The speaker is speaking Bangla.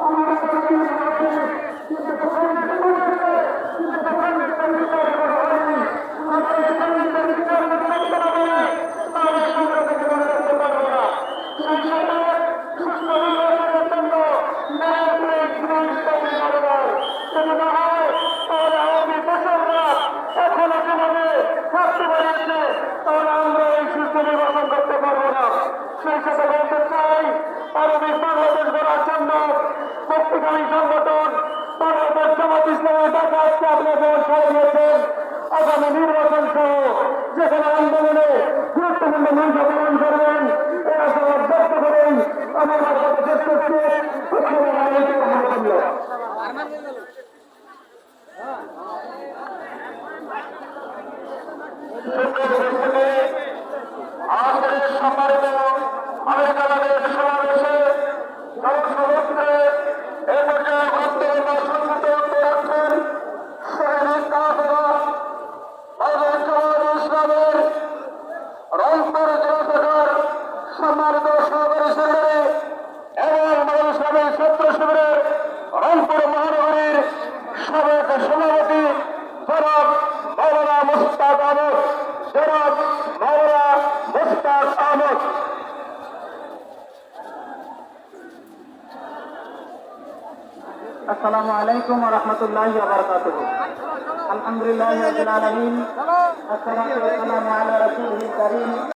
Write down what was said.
আমরা ইসলামী সংগঠন বাংলাদেশ জামাত ইসলামী তাকে আজকে আপনাকে সাড়ে দিয়েছেন। আগামী নির্বাচন সহ যেখানে আন্দোলনে গুরুত্বপূর্ণ ভূমিকা পালন করবেন, এই আশাবাদ ব্যক্ত করেন। আমার রংপুর জেলা শাখার সম্মানিত সহকারী السلام عليكم ورحمة الله وبركاته. الحمد لله رب العالمين والصلاة والسلام على رسوله الكريم.